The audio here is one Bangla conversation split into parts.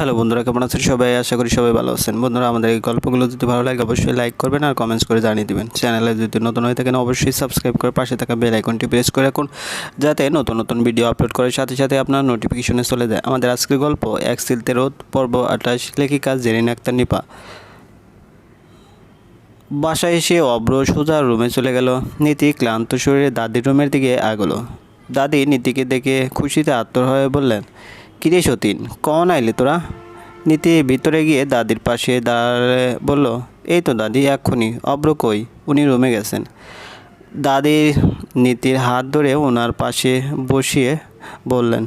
হ্যালো বন্ধুরা, কেমন আছেন সবাই? আশা করি সবাই ভালো আছেন। বন্ধুরা, আমাদের এই গল্পগুলো যদি ভালো লাগে, অবশ্যই লাইক করবেন আর কমেন্টস করে জানিয়ে দিবেন। চ্যানেলে যদি নতুন হয়ে থাকেন, অবশ্যই সাবস্ক্রাইব করে পাশে থাকা বেল আইকনটি প্রেস করে রাখুন, যাতে নতুন নতুন ভিডিও আপলোড করার সাথে সাথে আপনার নোটিফিকেশনে চলে যায়। আমাদের আজকের গল্প এক সিলতে রোদ, পর্ব আঠাশ, লেখিকা জেরিন আক্তার নিপা। বাসায় এসে অব্র সোজা রুমে চলে গেল। নীতি ক্লান্ত শরীরে দাদির রুমের দিকে আগলো। দাদি নীতিকে দেখে খুশিতে আত্মর হয়ে বললেন কিরে সতীন, কখন আইলে তোরা? নীতি ভিতরে গিয়ে দাদির পাশে দাঁড়ালে বলল, এই তো দাদি, এক্ষুনি। অব্র কই? উনি রুমে গেছেন। দাদি নীতির হাত ধরে ওনার পাশে বসিয়ে বললেন,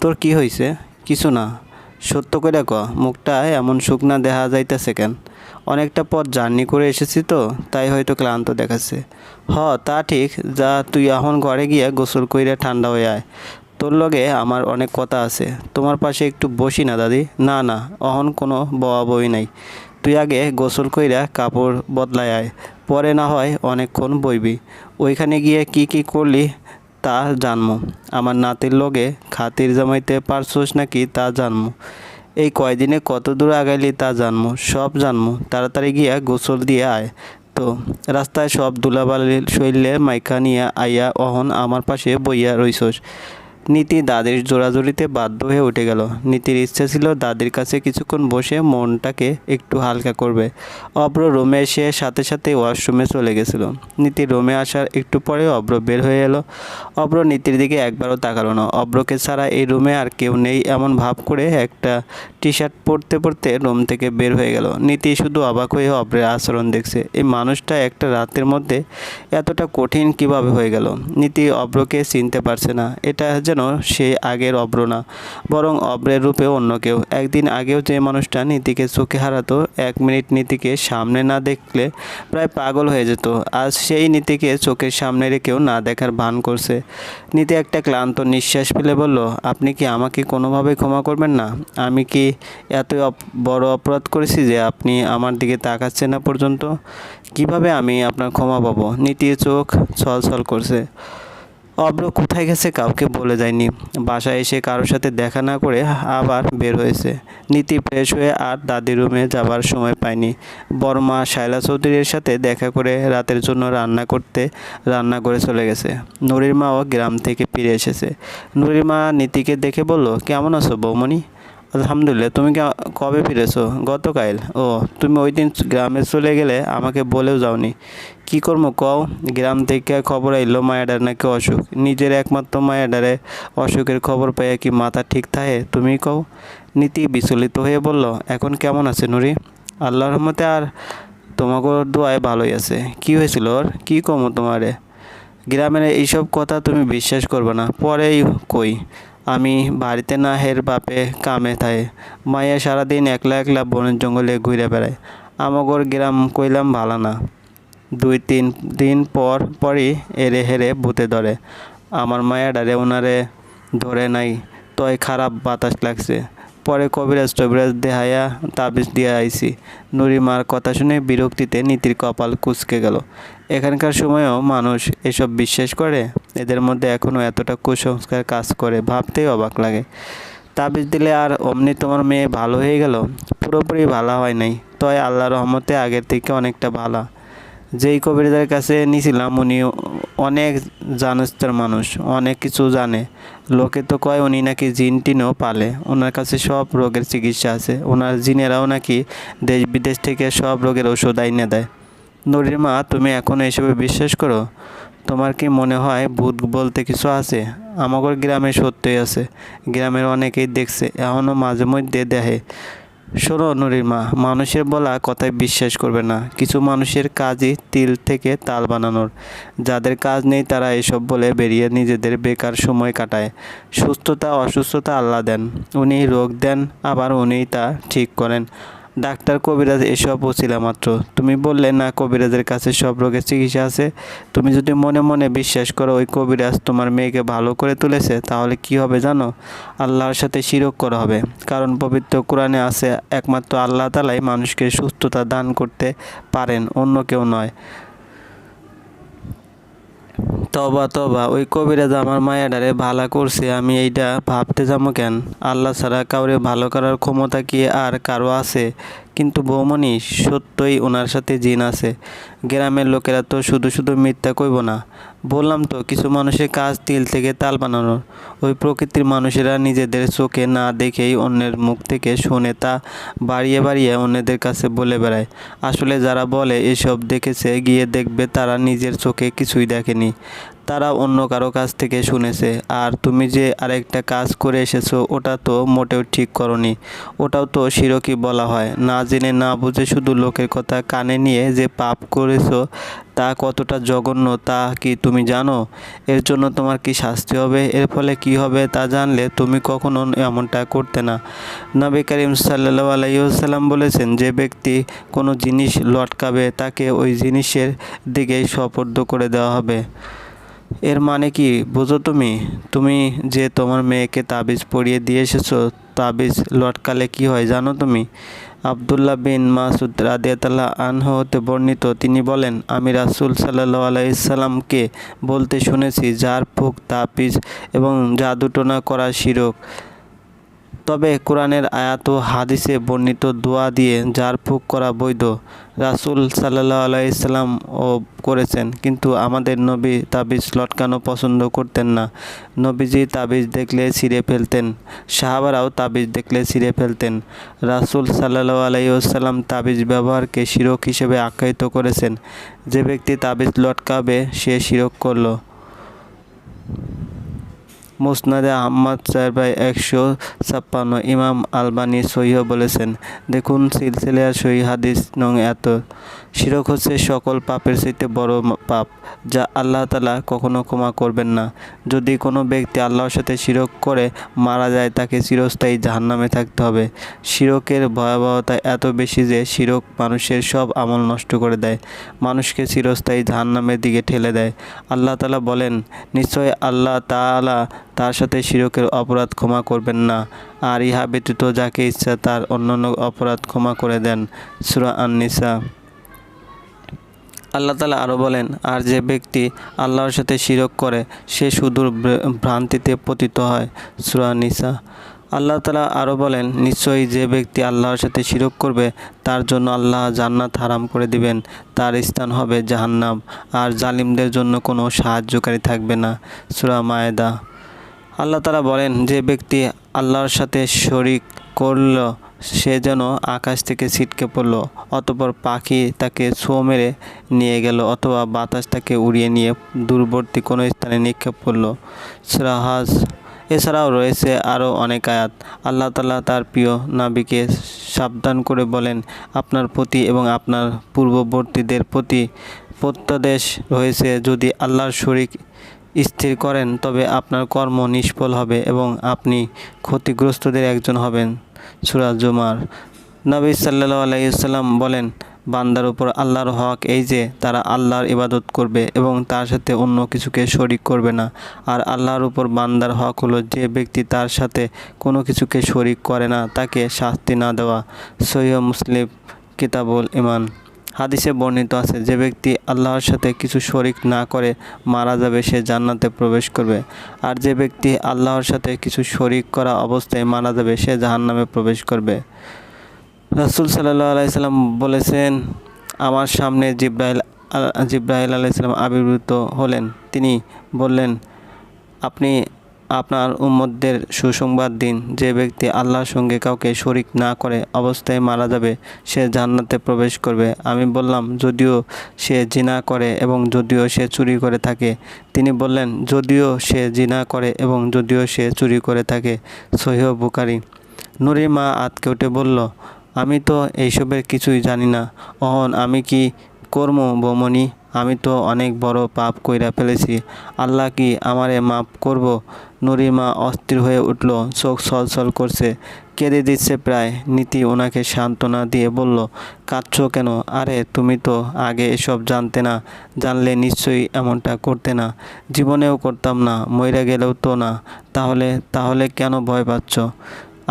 তোর কি হয়েছে কিছু না। সত্য করে ক, মুখটা এমন শুকনা দেখা যাইতেছে কেন? অনেকটা পথ জার্নি করে এসেছি তো, তাই হয়তো ক্লান্ত দেখাচ্ছে। হ, তা ঠিক। যা, তুই এখন ঘরে গিয়ে গোসল কইরা ঠান্ডা হয়ে আয়। তোর লগে আমার অনেক কথা আছে। তোমার পাশে একটু বসি না, দাদি। না না, অহন কোনো বয়া বই নাই। তুই আগে গোসল কইরা কাপড় বদলায় আয়। পরে না হয় অনেকক্ষণ বইবি। ওইখানে গিয়ে কি কি করলি তা জানমু। আমার নাতির লগে খাতির জমাইতে পারছোস নাকি তা জানমু। এই কয়দিনে কত দূর আগাইলি তা জানমু, সব জানমু। তাড়াতাড়ি গিয়া গোসল দিয়ে আয়। তো, রাস্তায় সব দুলাবালির শৈলে মাইকা নিয়ে আইয়া অহন আমার পাশে বইয়া রইছস। নীতি দাদির জোড়াজোড়িতে বাধ্য হয়ে উঠে গেল। নীতির ইচ্ছা ছিল দাদির কাছে কিছুক্ষণ বসে মনটাকে একটু হালকা করবে। অব্র রুমে এসে সাথে সাথে ওয়াশরুমে চলে গেছিল। নীতি রুমে আসার একটু পরে অব্র বের হয়ে এলো। অব্র নীতির দিকে একবারও তাকালো না। অব্রকে ছাড়া এই রুমে আর কেউ নেই এমন ভাব করে একটা টি শার্ট পরতে পরতে রুম থেকে বের হয়ে গেল। নীতি শুধু অবাক হয়ে অব্রের আচরণ দেখছে। এই মানুষটা একটা রাতের মধ্যে এতটা কঠিন কীভাবে হয়ে গেল? নীতি অব্রকে চিনতে পারছে না। এটা যেন সে আগের অব্র না, বরং অব্রের রূপে অন্য কেউ। একদিন আগেও যে মানুষটা নীতিকে চোখে হারাতো, এক মিনিট নীতিকে সামনে না দেখলে প্রায় পাগল হয়ে যেত। আজ সেই নীতিকে চোখের সামনে রেখেও না দেখার ভান করছে। নীতি একটা ক্লান্ত নিঃশ্বাস ফেলে বলল, আপনি কি আমাকে কোনোভাবে ক্ষমা করবেন না? আমি কি এত বড় অপরাধ করেছি যে আপনি আমার দিকে তাকাচ্ছেন না পর্যন্ত? কীভাবে আমি আপনার ক্ষমা পাবো? নীতির চোখ ছল ছল করছে। অব্র কোথায় গেছে কাউকে বলে যায়নি। বাসায় এসে কারোর সাথে দেখা না করে আবার বের হয়েছে। নীতি ফ্রেশ হয়ে আর দাদির রুমে যাবার সময় পায়নি। বর্মা শায়লা চৌধুরীর সাথে দেখা করে রাতের জন্য রান্না করতে রান্না করে চলে গেছে। নুরির মাও গ্রাম থেকে ফিরে এসেছে। নুরির মা নীতিকে দেখে বলল, কেমন আছো বৌমণি? আলহামদুলিল্লাহ, তুমি কে- কবে ফিরেছো? গতকাল। ও, তুমি ওই দিন গ্রামে চলে গেলে আমাকে বলেও যাওনি। কি করব কও? গ্রাম থেকে খবর আইলো মায়াডার নাকি অসুখ। নিজের একমাত্র মায়াডারে অসুখের খবর পাইয়া কি মাথা ঠিক থাকে? তুমি কও। নীতি বিচলিত হয়ে বলল, এখন কেমন আছে নুরি? আল্লাহর রহমতে আর তোমাকে দোয়ায় ভালোই আছে। কি হয়েছিল ওর? কী কমো তোমারে? গ্রামের এইসব কথা তুমি বিশ্বাস করবে না। পরেই কই। আমি বাড়িতে না হের বাপে কামে থাকে মাইয়া সারাদিন একলা একলা বনের জঙ্গলে ঘুরে বেড়ায়। আমাগর গ্রাম কইলাম ভালো না। দুই তিন দিন পর পরই এরে হেরে ভূতে ধরে। আমার মায়া ডারে ওনারে ধরে নাই। তয় খারাপ বাতাস লাগছে। পরে কবিরাজ টবিরাজ দেহায়া তাবিজ দিয়ে আইছি। নুরিমার কথা শুনে বিরক্তিতে নীতির কপাল কুচকে গেল। এখানকার সময়েও মানুষ এসব বিশ্বাস করে, এদের মধ্যে এখনও এতটা কুসংস্কার কাজ করে ভাবতেই অবাক লাগে। তাবিজ দিলে আর অমনি তোমার মেয়ে ভালো হয়ে গেল? পুরোপুরি ভালো হয় নাই। তয় আল্লাহ রহমতে আগের থেকে অনেকটা ভালো। যেই কবিরাজের কাছে নিয়েছিলাম, উনি অনেক জানস্তর মানুষ, অনেক কিছু জানে। লোকে তো কয় উনি নাকি জিন টিনও পালে। ওনার কাছে সব রোগের চিকিৎসা আছে। ওনার জিনেরাও নাকি দেশ বিদেশ থেকে সব রোগের ওষুধ আইনে দেয়। নুরির মা, তুমি এখনও এসবে বিশ্বাস করো? তোমার কি মনে হয় ভূত বলতে কিছু আছে? আমাগর গ্রামে সত্যই আছে। গ্রামের অনেকেই দেখছে এখনও মাঝে মধ্যে দেখে। শোনো নুরির মা মানুষের বলা কথায় বিশ্বাস করবে না। কিছু মানুষের কাজই তিল থেকে তাল বানানোর। যাদের কাজ নেই তারা এসব বলে বেরিয়ে নিজেদের বেকার সময় কাটায়। সুস্থতা, অসুস্থতা আল্লাহ দেন। উনি রোগ দেন, আবার উনিই তা ঠিক করেন। ডাক্তার কবিরাজ, এসব ছিল মাত্র। তুমি বললে, না, কবিরাজের কাছে সব রোগের চিকিৎসা আছে। তুমি যদি মনে মনে বিশ্বাস করো, ওই কবিরাজ তোমার মেয়েকে ভালো করে তুলেছে, তাহলে কি হবে জানো? আল্লাহর সাথে শিরক করা হবে। কারণ পবিত্র কোরআনে আছে, একমাত্র আল্লাহ তালাই মানুষকে সুস্থতা দান করতে পারেন, অন্য কেউ নয়। তবা তবা। ওই কবিরাজ আমার মায়াডারে ভালা করছে, আমি এইটা ভাবতে যাব কেন? আল্লাহ ছাড়া কাউরে ভালো করার ক্ষমতা কি আর কারও আছে? কিন্তু বৌমণি সত্যই ওনার সাথে জিন আছে। গ্রামের লোকেরা তো শুধু শুধু মিথ্যা কইব না। বললাম তো, কিছু মানুষের কাজ তিল থেকে তাল বানানোর। ওই প্রকৃতির মানুষেরা নিজেদের চোখে না দেখেই অন্যের মুখ থেকে শুনে তা বাড়িয়ে বাড়িয়ে অন্যদের কাছে বলে বেড়ায়। আসলে যারা বলে এসব দেখেছে, গিয়ে দেখবে তারা নিজের চোখে কিছুই দেখেনি। তারা অন্য কারও কাছ থেকে শুনেছে। আর তুমি যে আরেকটা কাজ করে এসেছ, ওটা তো মোটেও ঠিক করনি। ওটাও তো শিরকই বলা হয়। না জেনে না বুঝে শুধু লোকের কথা কানে নিয়ে যে পাপ করেছ, তা কতটা জঘন্য, তা কি তুমি জানো? এর জন্য তোমার কি শাস্তি হবে? এর ফলে কি হবে তা জানলে তুমি কখনো এমনটা করতে না। নবী করিম সাল্লাহ আলাইসাল্লাম বলেছেন, যে ব্যক্তি কোনো জিনিস লটকাবে, তাকে ওই জিনিসের দিকেই সপর্দ করে দেওয়া হবে। এর মানে কি? বুঝো তুমি? তুমি যে তোমার মেয়েকে তাবিজ পরিয়ে দিয়ে এসেছ, তাবিজ লটকালে কি হয় জানো তুমি? আবদুল্লাহ বিন মাসুদ রাদিয়াতাল্লাহ আনহ হতে বর্ণিত, তিনি বলেন, আমি রাসুল সাল্লাহ আলাইসাল্লামকে বলতে শুনেছি, যার ফুক তাপিজ এবং জাদুটোনা করা শিরক। তবে কোরআনের আয়াত ও হাদিসে বর্ণিত দোয়া দিয়ে যার ফুক করা বৈধ, রাসুল সাল্লাহ আলাইসাল্লাম ও করেছেন। কিন্তু আমাদের নবী তাবিজ লটকানো পছন্দ করতেন না। নবীজি তাবিজ দেখলে ছিঁড়ে ফেলতেন, সাহাবারাও তাবিজ দেখলে ছিঁড়ে ফেলতেন। রাসুল সাল্লাহ আলাইসাল্লাম তাবিজ ব্যবহারকে শিরক হিসেবে আখ্যায়িত করেছেন। যে ব্যক্তি তাবিজ লটকাবে, সে শিরক করল। মুসনাদে আহম্মদ চার বাই একশো ছাপ্পান্ন, ইমাম আলবানি সহিহ বলেছেন। দেখুন, সিলসিলার সহি হাদিস নং এত। শিরক হচ্ছে সকল পাপের চাইতে বড় পাপ, যা আল্লাহ তালা কখনো ক্ষমা করবেন না। যদি কোনো ব্যক্তি আল্লাহর সাথে শিরক করে মারা যায়, তাকে চিরস্থায়ী জাহান্নামে থাকতে হবে। শিরকের ভয়াবহতা এত বেশি যে শিরক মানুষের সব আমল নষ্ট করে দেয়। মানুষকে চিরস্থায়ী জাহান্নামের দিকে ঠেলে দেয়। আল্লাহ তালা বলেন, নিশ্চয় আল্লাহ তালা তার সাথে শিরকের অপরাধ ক্ষমা করবেন না, আর ইহা ব্যতীত যাকে ইচ্ছা তার অন্যান্য অপরাধ ক্ষমা করে দেন। সুরা আননিসা। আল্লাহ তালা আরও বলেন, আর যে ব্যক্তি আল্লাহর সাথে শিরক করে, সে সুদূর ভ্রান্তিতে পতিত হয়। সুরা নিসা আল্লাহ তালা আরও বলেন, নিশ্চয়ই যে ব্যক্তি আল্লাহর সাথে শিরক করবে, তার জন্য আল্লাহ জান্নাত হারাম করে দিবেন। তার স্থান হবে জাহান্নাম, আর জালিমদের জন্য কোনো সাহায্যকারী থাকবে না। সুরা মায়েদা। আল্লাহ তালা বলেন, যে ব্যক্তি আল্লাহর সাথে শরিক করল, সে যেন আকাশ থেকে ছিটকে পড়ল, অতপর পাখি তাকে ছো মেরে নিয়ে গেল, অথবা বাতাস তাকে উড়িয়ে নিয়ে দূরবর্তী কোনো স্থানে নিক্ষেপ করল। সুরাহাজ এছাড়াও রয়েছে আরও অনেক আয়াত। আল্লাহ তালা তার প্রিয় নাবিকে সাবধান করে বলেন, আপনার প্রতি এবং আপনার পূর্ববর্তীদের প্রতি প্রত্যাদেশ রয়েছে, যদি আল্লাহর শরিক স্থির করেন, তবে আপনার কর্ম নিষ্ফল হবে এবং আপনি ক্ষতিগ্রস্তদের একজন হবেন। সুরাজ জুমার। নবী সাল্লাহ আলাইসাল্লাম বলেন, বান্দার উপর আল্লাহর হক এই যে, তারা আল্লাহর ইবাদত করবে এবং তার সাথে অন্য কিছুকে শরিক করবে না। আর আল্লাহর উপর বান্দার হক হলো যে ব্যক্তি তার সাথে কোনো কিছুকে শরিক করে না, তাকে শাস্তি না দেওয়া। সৈয় মুসলিম কিতাবুল ইমান হাদিসে বর্ণিত আছে, যে ব্যক্তি আল্লাহর সাথে কিছু শরিক না করে মারা যাবে, সে জান্নাতে প্রবেশ করবে। আর যে ব্যক্তি আল্লাহর সাথে কিছু শরিক করা অবস্থায় মারা যাবে, সে জাহান্নামে প্রবেশ করবে। রাসুল সাল্লাহ আলাইসাল্লাম বলেছেন, আমার সামনে জিব্রাহিল জিব্রাহিল আলাইসাল্লাম আবির্ভূত হলেন। তিনি বললেন, আপনি আপনার উম্মদদের সুসংবাদ দিন। যে ব্যক্তি আল্লাহর সঙ্গে কাউকে শরিক না করে অবস্থায় মারা যাবে, সে জান্নাতে প্রবেশ করবে। আমি বললাম, যদিও সে জিনা করে এবং যদিও সে চুরি করে থাকে। তিনি বললেন, যদিও সে জিনা করে এবং যদিও সে চুরি করে থাকে। সহিহ বুকারি নুরি মা আতকে উঠে বলল, আমি তো এইসবের কিছুই জানি না। অহন আমি কি কর্ম বমনি? আমি তো অনেক বড় পাপ কইরা ফেলেছি। আল্লাহ কি আমারে মাফ করব? নরিমা অস্থির হয়ে উঠল, চোখ ছলছল করছে, কেঁদে দিচ্ছে প্রায়। নীতি ওনাকে সান্ত্বনা দিয়ে বলল, কাঁদছ কেন? আরে, তুমি তো আগে এসব জানতে না, জানলে নিশ্চয়ই এমনটা করতে না। জীবনেও করতাম না, মইরা গেলেও তো না। তাহলে তাহলে কেন ভয় পাচ্ছ?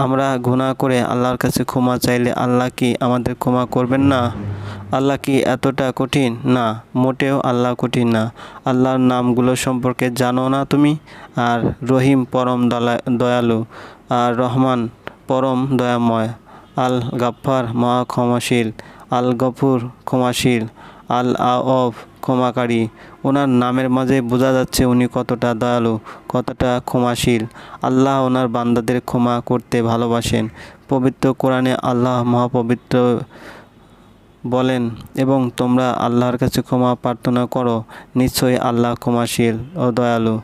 আমরা ঘুণা করে আল্লাহর কাছে ক্ষমা চাইলে আল্লাহ কি আমাদের ক্ষমা করবেন না? আল্লাহ কি এতটা কঠিন? না, মোটেও আল্লাহ কঠিন না। আল্লাহর নামগুলো সম্পর্কে জানো না তুমি? আর রহিম পরম দয়ালু, আর রহমান পরম দয়াময় আল গাফফার মহা ক্ষমাশীল আল গফুর ক্ষমাশীল আল আওফ ক্ষমাকারী। ওনার নামের মাঝে বোঝা যাচ্ছে উনি কতটা দয়ালু, কতটা ক্ষমাশীল। আল্লাহ ওনার বান্দাদের ক্ষমা করতে ভালোবাসেন। পবিত্র কোরআনে আল্লাহ মহাপবিত্র বলেন, এবং তোমরা আল্লাহর কাছে ক্ষমা প্রার্থনা করো, নিশ্চয়ই আল্লাহ ক্ষমাশীল ও দয়ালু।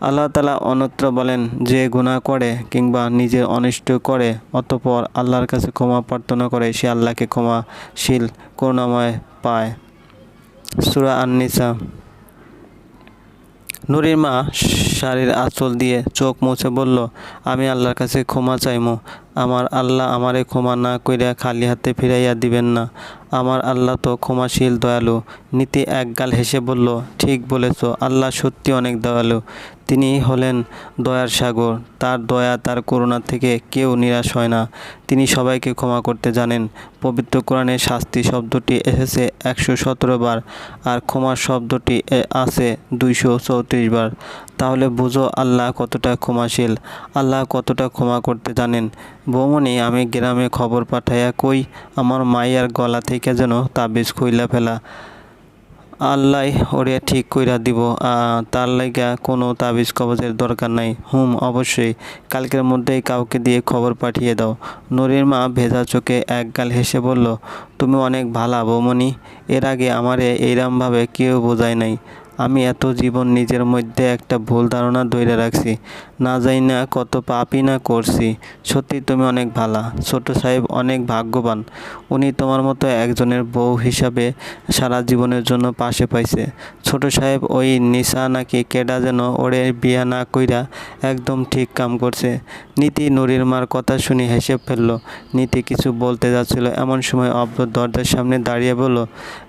আল্লাহ তালা অন্যত্র বলেন, যে গুনাহ করে কিংবা নিজের অনিষ্ট করে, অতপর আল্লাহর কাছে ক্ষমা প্রার্থনা করে, সে আল্লাহকে ক্ষমাশীল করুণাময় পায়। সুরা আননিসা। নুরির মা শাড়ির আঁচল দিয়ে চোখ মুছে বলল, আমি আল্লাহর কাছে ক্ষমা চাইমু। আমার আল্লাহ আমারে ক্ষমা না কইরা খালি হাতে ফিরাইয়া দিবেন না। আমার আল্লাহ তো ক্ষমাশীল, দয়ালু। নীতি একগাল হেসে বলল, ঠিক বলেছ, আল্লাহ সত্যি অনেক দয়ালু। তিনি হলেন দয়ার সাগর। তার দয়া, তার করুণা থেকে কেউ নিরাশ হয় না। তিনি সবাইকে ক্ষমা করতে জানেন। পবিত্র কোরআনে শাস্তি শব্দটি এসেছে একশো সতেরো বার আর ক্ষমা শব্দটি আছে দুইশো চৌত্রিশ বার। তাহলে বুঝো আল্লাহ কতটা ক্ষমাশীল। আল্লাহ কতটা ক্ষমা করতে জানেন। বৌমনি আমি গ্রামে খবর পাঠাইয়া কই, আমার মাইয়ার গলা থেকে যেন তাবিজ খুইলা ফেলা। আল্লাহ ওরে ঠিক কইরা দিব তার লাইগা কোনো তাবিজ কবজের দরকার নাই। হুম, অবশ্যই। কালকের মধ্যেই কাউকে দিয়ে খবর পাঠিয়ে দাও। নুরির মা ভেজা চোখে একগাল হেসে বলল, তুমি অনেক ভালা বৌমনি এর আগে আমারে এইরমভাবে কেউ বোঝায় নাই। আমি এত জীবন নিজের মধ্যে একটা ভুল ধারণা ধরে রাখছি। না যাই না কত পাপই না করছি। সত্যি তুমি অনেক ভালা। ছোট সাহেব অনেক ভাগ্যবান। উনি তোমার মতো একজনের বউ হিসাবে সারা জীবনের জন্য পাশে পাইছে। ছোট সাহেব ওই নিশা নাকি কেডা যেন ওরে বিয়া না কইরা একদম ঠিক কাম করছে। নীতি নুরির মার কথা শুনে হেসে ফেলল। নীতি কিছু বলতে যাচ্ছিল, এমন সময় অব্র দরজার সামনে দাঁড়িয়ে বলল,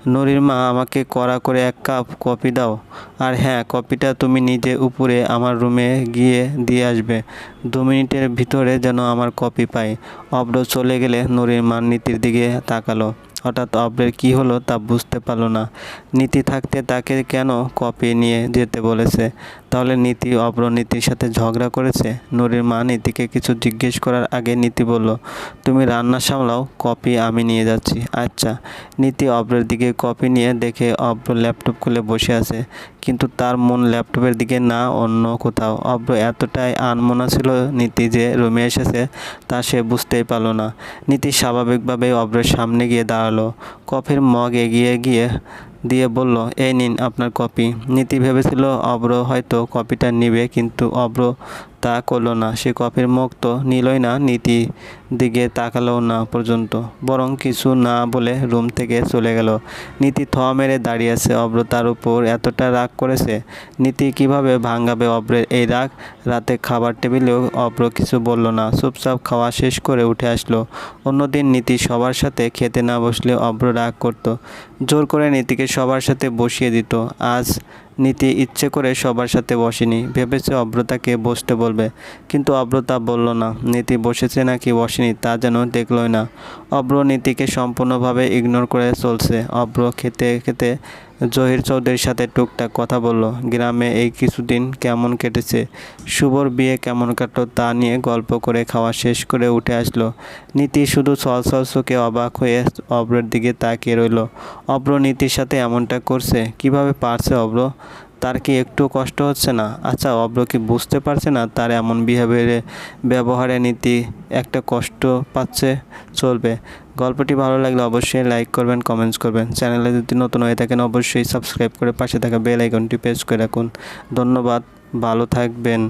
নুরির মা, আমাকে কড়া করে এক কাপ কফি দাও। আর হ্যাঁ কপিটা তুমি নিজে উপরে আমার রুমে গিয়ে দিয়ে আসবে। দু মিনিটের ভিতরে যেন আমার কপি পাই। অব্র চলে গেলে নুরির মান নীতির দিকে তাকালো। হঠাৎ অব্রের কি হলো তা বুঝতে পারল না। নীতি থাকতে তাকে কেন কপি নিয়ে যেতে বলেছে? তাহলে নীতি অব্র নীতির সাথে ঝগড়া করেছে? নুরির মা নীতিকে কিছু জিজ্ঞেস করার আগে নীতি বলল, তুমি রান্না সামলাও কপি আমি নিয়ে যাচ্ছি। আচ্ছা। নীতি অব্রের দিকে কপি নিয়ে দেখে অব্র ল্যাপটপ খুলে বসে আছে। কিন্তু তার মন ল্যাপটপের দিকে না, অন্য কোথাও। অব্র এতটাই আনমনা ছিল নীতি যে রুমে এসেছে, তা সে বুঝতেই পারল না। নীতি স্বাভাবিকভাবে অব্রের সামনে গিয়ে দাঁড়াল। কফির মগ এগিয়ে গিয়ে দিয়ে বলল এই নিন আপনার কপি। নীতি ভেবেছিল অব্র হয়তো কপিটা নিবে কিন্তু অব্র তা করল না। সে কফির মুখ তো নিলই না, নীতি দিকে তাকালো না পর্যন্ত। বরং কিছু না বলে রুম থেকে চলে গেল। নীতি থ মেরে দাঁড়িয়ে আছে। অব্র তার উপর এতটা রাগ করেছে। নীতি কীভাবে ভাঙাবে অব্রের এই রাগ? রাতে খাবার টেবিলেও অব্র কিছু বলল না। চুপচাপ খাওয়া শেষ করে উঠে আসলো। অন্যদিন নীতি সবার সাথে খেতে না বসলে অব্র রাগ করত। জোর করে নীতিকে সবার সাথে বসিয়ে দিত। আজ নীতি ইচ্ছে করে সবার সাথে বসেনি। ভেবেছে অব্রতাকে বসতে বলবে। কিন্তু অব্রতা বলল না। নীতি বসেছে নাকি বসেনি তা যেন দেখলই না। অব্র নীতিকে সম্পূর্ণভাবে ইগনোর করে চলছে। অব্র খেতে খেতে জহির চৌধুরীর সাথে টুকটাক কথা বলল, গ্রামে এই কিছুদিন কেমন কেটেছে? শুভর বিয়ে কেমন কাটলো তা নিয়ে গল্প করে খাওয়া শেষ করে উঠে আসলো। নীতি শুধু ছল চোখে অবাক হয়ে অব্রের দিকে তাকিয়ে রইল। অব্র নীতির সাথে এমনটা করছে? কীভাবে পারছে অব্র? তার কি একটু কষ্ট হচ্ছে না? আচ্ছা অব্র কি বুঝতে পারছে না তার এমন বিহেভিয়ারে ব্যবহারে নীতি একটা কষ্ট পাচ্ছে, চলবে? গল্পটি ভালো লাগলে অবশ্যই লাইক করবেন কমেন্টস করবেন। চ্যানেলে যদি নতুন হয়ে থাকেন, অবশ্যই সাবস্ক্রাইব করে পাশে থাকা বেল আইকনটি প্রেস করে রাখুন। ধন্যবাদ, ভালো থাকবেন।